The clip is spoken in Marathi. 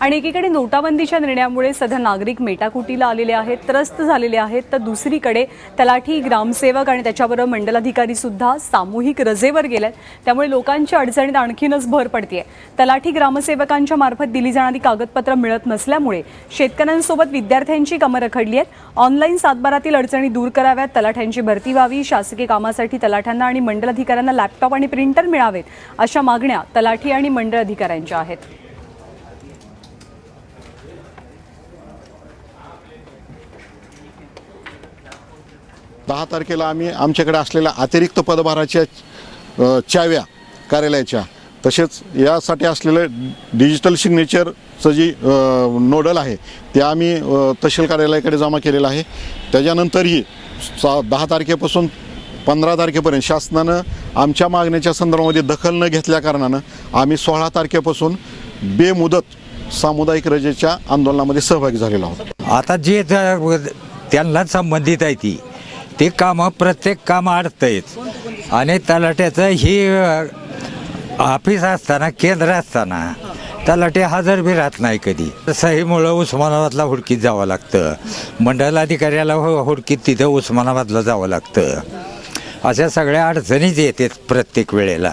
आणि एकीकडे नोटाबंदीच्या निर्णयामुळे सध्या नागरिक मेटाकुटीला आलेले आहेत त्रस्त झालेले आहेत. तर दुसरीकडे तलाठी ग्रामसेवक आणि त्याच्याबरोबर मंडलाधिकारी सुद्धा सामूहिक रजेवर गेलेत. त्यामुळे लोकांच्या अडचणीत आणखीनच भर पडतीये. तलाठी ग्रामसेवकांच्या मार्फत दिली जाणारी कागदपत्र मिळत नसल्यामुळे शेतकऱ्यांसोबत विद्यार्थ्यांची कामं रखडली आहेत. ऑनलाईन सातबारातील अडचणी दूर कराव्यात. तलाठ्यांची भरती व्हावी. शासकीय कामासाठी तलाठ्यांना आणि मंडलाधिकाऱ्यांना लॅपटॉप आणि प्रिंटर मिळावेत अशा मागण्या तलाठी आणि मंडळ अधिकाऱ्यांच्या आहेत. दहा तारखेला आम्ही आमच्याकडे असलेल्या अतिरिक्त पदभाराच्या चाव्या कार्यालयाच्या तसेच यासाठी असलेलं डिजिटल सिग्नेचरचं जी नोडल आहे ते आम्ही तहसील कार्यालयाकडे जमा केलेलं आहे. त्याच्यानंतरही सा दहा तारखेपासून पंधरा तारखेपर्यंत शासनानं आमच्या मागण्याच्या संदर्भामध्ये दखल न घेतल्याकारणानं आम्ही सोळा तारखेपासून बेमुदत सामुदायिक रजेच्या आंदोलनामध्ये सहभागी झालेला आहोत आता जे त्यांना संबंधित आहे ती ते कामं प्रत्येक काम अडतंयच आणि तलाट्याचं ही ऑफिस असताना केंद्र असताना तलाटे हजर बी राहत नाही कधी. सहीमुळं उस्मानाबादला हुडकीत जावं लागतं. मंडल अधिकाऱ्याला हुडकीत तिथं उस्मानाबादला जावं लागतं. अशा सगळ्या अडचणीच येतात प्रत्येक वेळेला.